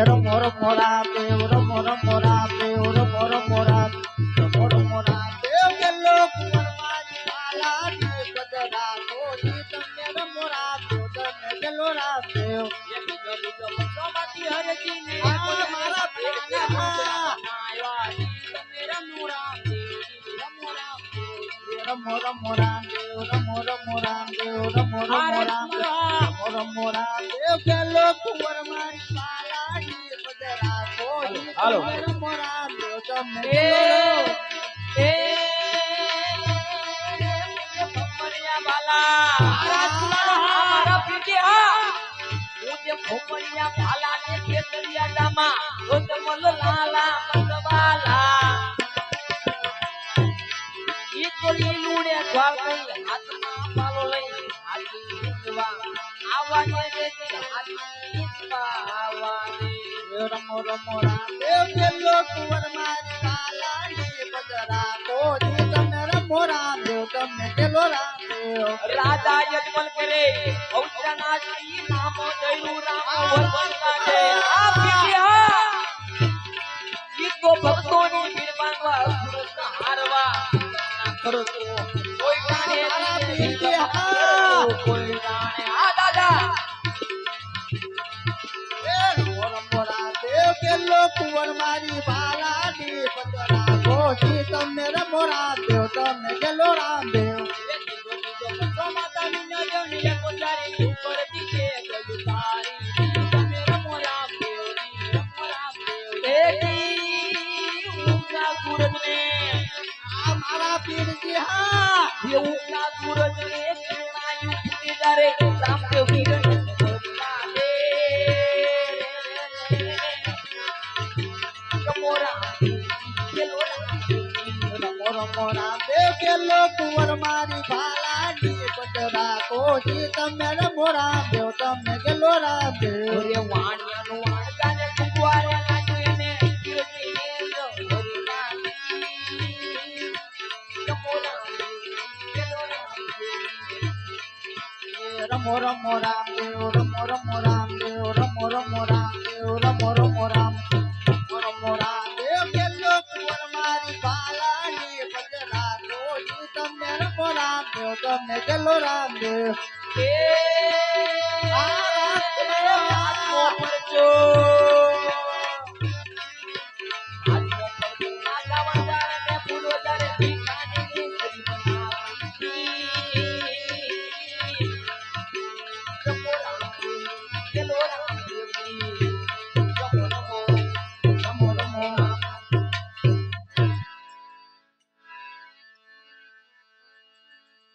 રમો રમો રામદેવ રમો રમો રામદેવ રમો રમો રામ રમો રમો રામદેવ ગેલો કુંવર મારી બાલાની પદરા કોજી તમને રમો રામદેવ તમે ગેલો બીજો પક્ષોમાંથી હરજીને મારા પેટના પેટના. બનાવ્યા. તમે રમો રામદેવ, રમો. રમો રમો રામદેવ રમો રમો રમો રમો રમો રમો રામદેવ ગેલો કુંવર મારી જે ભમરિયા બાલા ને કેસરિયા દામા તો તમલ લાલા મંગવાલા ઈ તો લીલુડે ઘર કઈ હાથમાં પાલો લઈ હાથી વીંચવા આવા ને હાથી વીંચવા આવા ને રમો રમો રામદેવ ગેલો કુંવર મારી બાલાની પદરા કોજી તમે રમો રામદેવ તમે ગેલો રામદેવ રાજા યજમલ કરે ઔષધના શ્રી નામ દયુ રામ વર્તન છે આ પીઠ્યા ઈ તો ભક્તોની ભીડ માંગવા સુરત હારવા ના કરતો કોઈ જાણે મારા નહીં પીઠ્યા. તારી તમે રમો રામ દેવજી રમો રામ દેવ એકી ઊંચા સૂરજને આ મારા પીરજી હા એવું ના ફૂટી જારે. રામદેવ રામદેવ ગેલો કુંવર મારી બાલાની પદરા કોજી તમે મોરા રામદેવ તમે ગેલો રામદેવ ઓરે વાણિયાનું વાણકાને કુંવારે નાખ્યું એને કીર્તિને હરી નાખી. કમોરા કેલોરા રમો રમો રામદેવ રમો રમો રામદેવ રમો રમો રામદેવ રમો રમો રામ રામદેવ તમે ગેલો રામદેવ